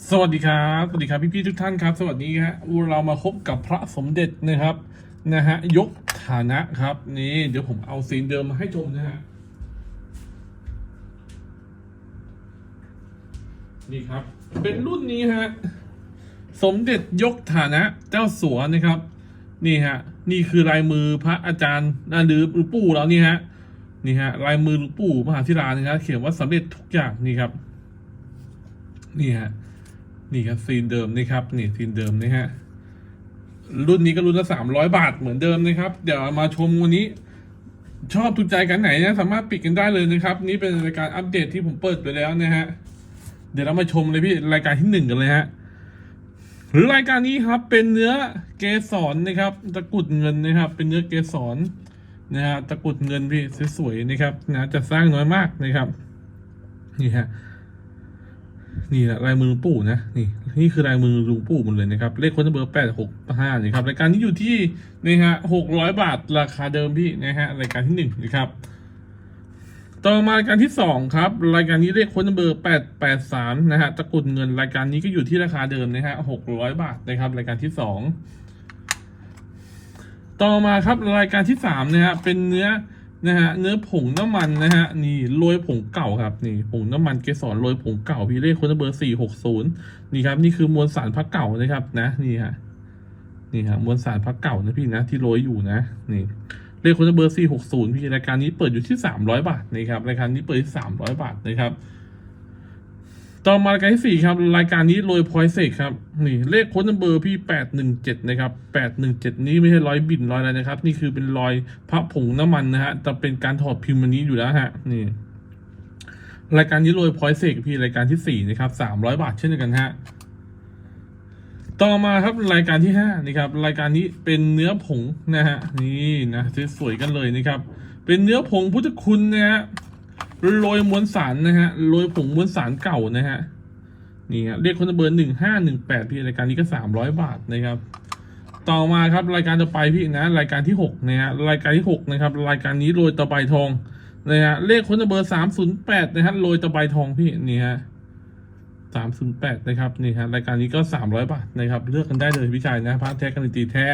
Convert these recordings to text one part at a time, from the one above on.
สวัสดีครับ สวัสดีครับพี่ๆทุกท่านครับ สวัสดีฮะเรามาพบกับพระสมเด็จนะครับนะฮะยกฐานะครับนี่เดี๋ยวผมเอาซีนเดิมมาให้ชมนะฮะนี่ครับ เป็นรุ่นนี้ฮะสมเด็จยกฐานะเจ้าสัวนะครับ นี่ฮะนี่คือลายมือพระอาจารย์นะหรือหลวงปู่เรานี่ฮะนี่ฮะลายมือหลวงปู่มหาธิรานะครับเขียนว่าสำเร็จทุกอย่างนี่ครับ นี่ฮะ นี่ครับซีนเดิมนี่ครับนี่ซีนเดิมนี่ฮะรุ่นนี้ก็รุ่นละสามร้อยบาทเหมือนเดิมนะครับ เดี๋ยวมาชมวันนี้ ชอบถูกใจกันไหนนะสามารถปิดกันได้เลยนะครับ นี่เป็นรายการอัปเดตที่ผมเปิดไปแล้วนะฮะเดี๋ยวเรามาชมเลยพี่รายการที่หนึ่งกันเลยฮะหรือรายการนี้ครับเป็นเนื้อเกสรนะครับตะกรุดเงินนะครับ เป็นเนื้อเกสรนะฮะตะกรุดเงินพี่สวยๆนะครับนะจะสร้างน้อยมากนะครับนี่ฮะ นี่แหละลายมือลุงปู่นะนี่นี่คือลายมือลุงปู่หมดเลยนะครับเลขคนเบอร์แปดหกห้านี่ครับรายการนี้อยู่ที่นี่ฮะหกร้อยบาทราคาเดิมพี่นะฮะรายการที่หนึ่งนะครับต่อมารายการที่สองครับ รายการนี้เลขคนเบอร์แปดแปดสามนะฮะตะกุดเงินรายการนี้ก็อยู่ที่ราคาเดิมนะฮะหกร้อยบาทนะครับ รายการที่สองต่อมาครับรายการที่สามนะฮะเป็นเนื้อ นะฮะเนื้อผงน้ำมันนะฮะนี่โรยผงเก่าครับนี่ผงน้ำมันเกสรโรยผงเก่าพี่เลขคนเบอร์สี่หกศูนย์นี่ครับนี่คือมวลสารพักเก่านะครับนะนี่ฮะนี่ฮะมวลสารพักเก่านะพี่นะที่โรยอยู่นะนี่เลขคนเบอร์สี่หกศูนย์พี่รายการนี้เปิดอยู่ที่สามร้อยบาทนะครับรายการนี้เปิดที่สามร้อยบาทนะครับ ต่อมารายการที่สี่ครับ รายการนี้โรยพอยเซกครับ นี่เลขโค้ดนัมเบอร์พี่แปดหนึ่งเจ็ดนะครับแปดหนึ่งเจ็ดนี้ไม่ใช่ร้อยบินร้อยอะไรนะครับ นี่คือเป็นรอยพระผงน้ำมันนะฮะแต่เป็นการถอดพิมพ์อันนี้อยู่แล้วฮะ นี่รายการนี้โรยพอยเซกพี่รายการที่สี่นะครับสามร้อยบาทเช่นเดียวกันฮะต่อมาครับรายการที่ห้านี่ครับ รายการนี้เป็นเนื้อผงนะฮะ นี่นะสวยๆกันเลยนะครับ เป็นเนื้อผงพุทธคุณนะฮะ โรยมวลสารนะฮะโรยผงมวลสารเก่านะฮะนี่ฮะเรียกคนเบอร์หนึ่งห้าหนึ่งแปดพี่รายการนี้ก็สามร้อยบาทนะครับ ต่อมาครับรายการต่อไปพี่นะ รายการที่หกนะฮะรายการที่หกนะครับรายการนี้โรยตะไบทองนะฮะเลขคนเบอร์สามศูนย์แปดนะฮะโรยตะไบทองพี่นี่ฮะสามศูนย์แปดนะครับนี่ฮะรายการนี้ก็สามร้อยบาทนะครับ เลือกกันได้เลยพี่ชายนะพระแท้กันตีแท้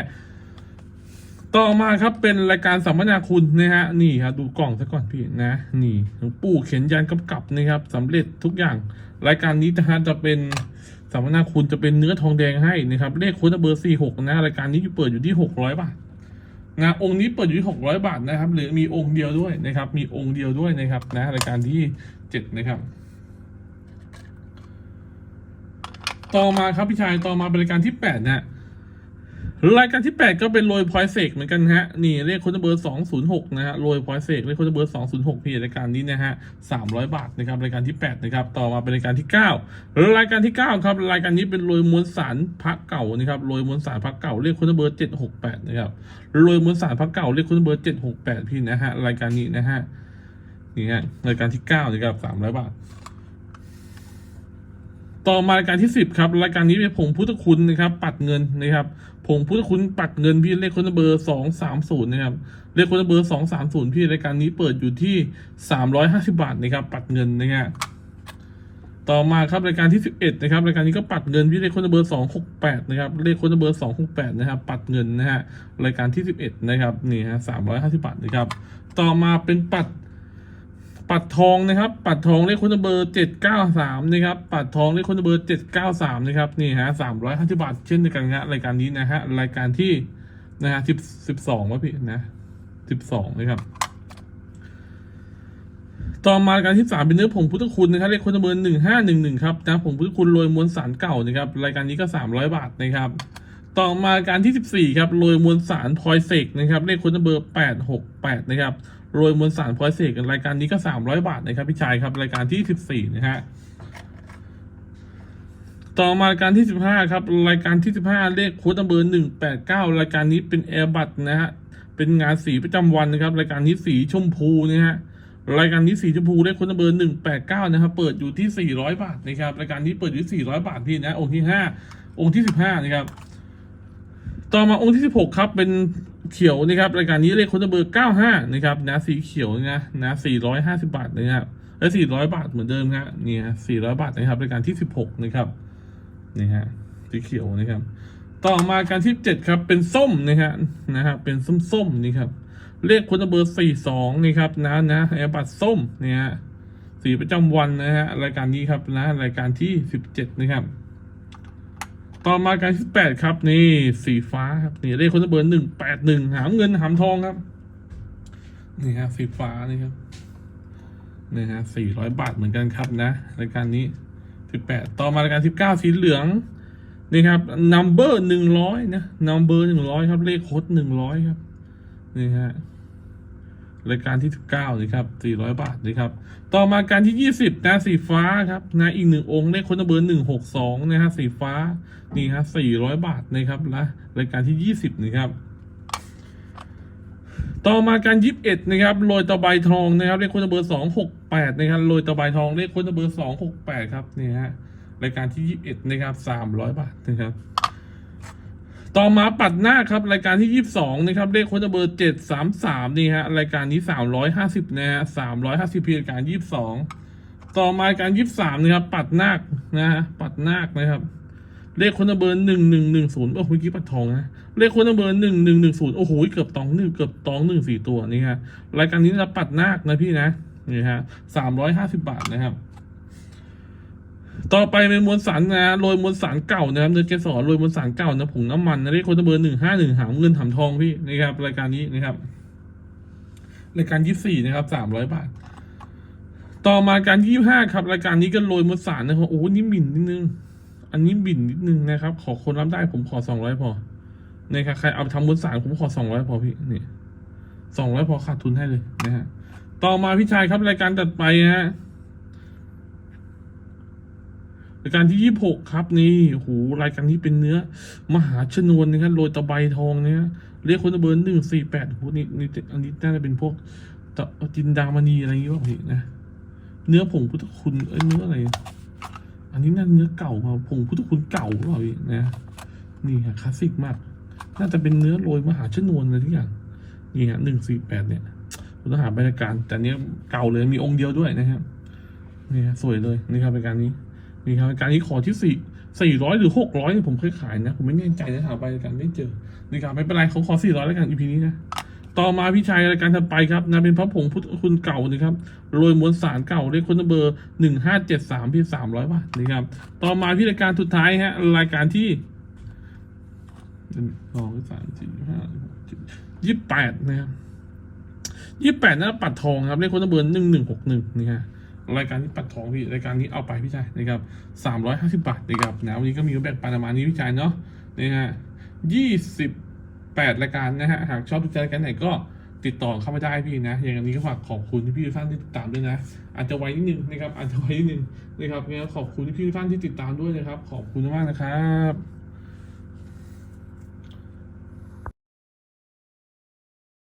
ต่อมาครับเป็นรายการสัมมนาคุณนะฮะนี่ครับดูกล่องซะก่อนพี่นะ นี่หลวงปู่เขียนยันกำกับนะครับสำเร็จทุกอย่าง รายการนี้นะฮะจะเป็นสัมมนาคุณจะเป็นเนื้อทองแดงให้นะครับเลขโค้ดเบอร์สี่หกนะรายการนี้อยู่เปิดอยู่ที่หกร้อยบาทนะองค์นี้เปิดอยู่ที่หกร้อยบาทนะครับ หรือมีองค์เดียวด้วยนะครับ มีองค์เดียวด้วยนะครับนะรายการที่เจ็ดนะครับต่อมาครับพี่ชายต่อมาเป็นรายการที่แปดนะฮะ รายการที่ 8 ก็เป็นโรยพอยเซกเหมือนกันฮะ นี่เลขคนเบอร์206 นะฮะโรยพอยเซกเลขคนเบอร์206พี่รายการนี้นะฮะ300 บาทนะครับรายการที่ 8 นะครับ ต่อมาเป็นรายการที่ 9 รายการที่ 9 ครับ รายการนี้เป็นโรยมวลสารพักเก่านะครับโรยมวลสารพักเก่าเลขคนเบอร์768 นะครับโรยมวลสารพักเก่าเลขคนเบอร์768 พี่นะฮะรายการนี้นะฮะนี่ฮะรายการที่9นะครับ300 บาท ต่อมารายการที่สิบครับรายการนี้เป็นผงพุทธคุณนะครับ ปัดเงินนะครับผงพุทธคุณปัดเงินพี่เลขคนเบอร์สองสามศูนย์นะครับเลขคนเบอร์สองสามศูนย์พี่รายการนี้เปิดอยู่ที่สามร้อยห้าสิบาทนะครับ ปัดเงินนะฮะต่อมาครับรายการที่สิบเอ็ดนะครับรายการนี้ก็ปัดเงินพี่เลขคนเบอร์สองหกแปดนะครับเลขคนเบอร์สองหกแปดนะครับปัดเงินนะฮะรายการที่สิบเอ็ดนะครับนี่ฮะสามร้อยห้าสิบาทนะครับต่อมาเป็นปัด ปัดทองนะครับ ปัดทองเลขคุณเบอร์เจ็ดเก้าสามนะครับ ปัดทองเลขคุณเบอร์เจ็ดเก้าสามนะครับนี่ฮะสามร้อยห้าสิบาทเช่นเดียวกันนะรายการนี้นะฮะรายการที่นะฮะสิบสิบสองวะพี่นะสิบสองนะครับต่อมาการที่สามเป็นเนื้อผงพุทธคุณนะครับเลขคุณเบอร์หนึ่งห้าหนึ่งหนึ่งครับนะผงพุทธคุณโรยมวลสารเก่านะครับรายการนี้ก็สามร้อยบาทนะครับต่อมาการที่14ครับโรยมวลสารพลอยเสกนะครับเลขคนเบอร์868นะครับ โรยมวลสารพลอยเสกรายการนี้ก็300บาทนะครับพี่ชายครับ รายการที่14นะฮะต่อมารายการที่15ครับ รายการที่15เลขโค้ดเบอร์189รายการนี้เป็นแอร์บัตนะฮะเป็นงานสีประจำวันนะครับ รายการนี้สีชมพูนะฮะรายการนี้สีชมพูเลขโค้ดเบอร์189นะครับเปิดอยู่ที่400บาทนะครับรายการนี้เปิดอยู่ที่400บาทพี่นะองค์ที่5องค์ที่15นะครับต่อมาองค์ที่16ครับเป็น เขียวนะครับรายการนี้เลขคนเบอร์ 95 นะครับนะสีเขียวนะนะ450 บาทนะครับและ 400 บาทเหมือนเดิมครับนี่ฮะ400 บาทนะครับรายการที่ 16 นะครับนี่ฮะสีเขียวนะครับ ต่อมาการที่เจ็ดครับเป็นส้มนะฮะนะฮะเป็นส้มๆนี่ครับเลขคนเบอร์สี่สองนี่ครับนะนะแอร์บัตส้มเนี่ยฮะสีประจำวันนะฮะรายการนี้ครับนะรายการที่สิบเจ็ดนะครับ ต่อมาการที่แปดครับ นี่สีฟ้าครับนี่เลขคนเบอร์หนึ่งแปดหนึ่งหามเงินหามทองครับ นี่ฮะสีฟ้านี่ครับนี่ฮะสี่ร้อยบาทเหมือนกันครับนะรายการนี้สิบแปดต่อมารายการสิบเก้าสีเหลืองนี่ครับ number หนึ่งร้อยนะ number หนึ่งร้อยครับ เลขโคดหนึ่งร้อยครับ นี่ฮะ รายการที่สิบเก้านี่ครับสี่ร้อยบาทนี่ครับ ต่อมาการที่ยี่สิบนะสีฟ้าครับนะอีกหนึ่งองค์เลขค้ดเบอร์หนึ่งหกสองนะฮะสีฟ้านี่ฮะสี่ร้อยบาทนะครับนะรายการที่ยี่สิบนี่ครับต่อมาการยิบเอ็ดนะครับโรยตะไบทองนะครับเลขค้ดเบอร์สองหกแปดนะครับโรยตะไบทองเลขค้ดเบอร์สองหกแปดครับนี่ฮะรายการที่ยิบเอ็ดนะครับสามร้อยบาทนะครับ ต่อมาปัดหน้าครับรายการที่ยี่สิบสองนะครับเลขโค้ดเบอร์เจ็ดสามสามนี่ฮะรายการนี้สามร้อยห้าสิบนะฮะสามร้อยห้าสิบพีรายการยี่สิบสองต่อมารายการยี่สิบสามนะครับ ปัดหนานะฮะปัดหนานะครับ เลขคนเบอร์หนึ่งหนึ่งหนึ่งศูนย์โอ้โหเมื่อกี้ปัดทองนะเลขคนเบอร์หนึ่งหนึ่งหนึ่งศูนย์โอ้โหเกือบตองหนึ่งเกือบตองหนึ่งสี่ตัวนี่ฮะรายการนี้เราปัดหนานะพี่นะนี่ฮะสามร้อยห้าสิบบาทนะครับ ต่อไปเป็นมวลสารนะโรยมวลสารเก่านะครับเนื้อเกสรโรยมวลสารเก่านะผงน้ำมันนะเลขคนเบอร์หนึ่งห้าหนึ่งหามเงินหามทองพี่นะครับรายการนี้นะครับรายการยี่สี่นะครับสามร้อยบาท ต่อมาการยี่ห้าครับ รายการนี้ก็โรยมวลสารนะครับโอ้นี่หมิ่นนิดนึง อันนี้บินนิดนึงนะครับ ขอคนรับได้ผมขอสองร้อยพอนะครับใครเอาทำบนสารผมขอสองร้อยพอพี่นี่สองร้อยพอขาดทุนให้เลยนะฮะต่อมาพี่ชายครับรายการตัดไปฮะรายการที่ยี่หกครับนี่โอ้โหรายการนี้เป็นเนื้อ มหาชนวนนะครับโรยตะไบทองเนี่ยเรียกคนเบอร์หนึ่งสี่แปดโอ้โหนี่นี่อันนี้น่าจะเป็นพวกตะจินดามณีอะไรอย่างเงี้ป่ะพี่นะเนื้อผงพุทธคุณเอ้ยเนื้ออะไร อันนี้น่าเนื้อเก่ามาผงพุทธคุณเก่าหรือเปล่าพี่นะนี่ฮะคลาสสิกมาก น่าจะเป็นเนื้อโรยมหาชนวนอะไรทุกอย่างนี่ฮะหนึ่งสี่แปดเนี่ยคุณต้องหาบรรยากาศแต่เนี้ยเก่าเลยมีองค์เดียวด้วยนะครับนี่ฮะสวยเลยนี่ครับรายการนี้ นี่ครับรายการนี้ขอที่สี่สี่ร้อยหรือหกร้อยผมเคยขายนะ ผมไม่แน่ใจนะหาใบรายการไม่เจอนี่ครับไม่เป็นไรเขาขอสี่ร้อยแล้วกันอีพีนี้นะต่อมาพี่ชายรายการถัดไปครับนะเป็นพระผงพุทธคุณเก่านะครับโรยมวลสารเก่าเลขคนเบอร์หนึ่งห้าเจ็ดสามพี่สามร้อยบาทนะครับ ต่อมาพี่รายการสุดท้ายฮะรายการที่สองสามสี่ห้าเจ็ดยี่สิบแปดนะครับยี่สิบแปดนะปัดทองครับเลขคนเบอร์หนึ่งหนึ่งหกหนึ่งนี่ฮะ รายการที่ปัดทองพี่รายการนี้เอาไปพี่ชายนะครับสามร้อยห้าสิบบาทนะครับนะวันนี้ก็มีแบ่งปันประมาณนี้พี่ชายเนาะนี่ฮะยี่สิบแปดรายการนะฮะหากชอบดูใจรายการไหนก็ติดต่อเข้ามาได้พี่นะ อย่างนี้ก็ฝากขอบคุณที่พี่ทุกท่านที่ติดตามด้วยนะ อาจจะไว้นิดนึงนะครับอาจจะไว้นิดนึงนะครับงั้นขอบคุณที่พี่ทุกท่านที่ติดตามด้วยนะครับ ขอบคุณมากนะครับ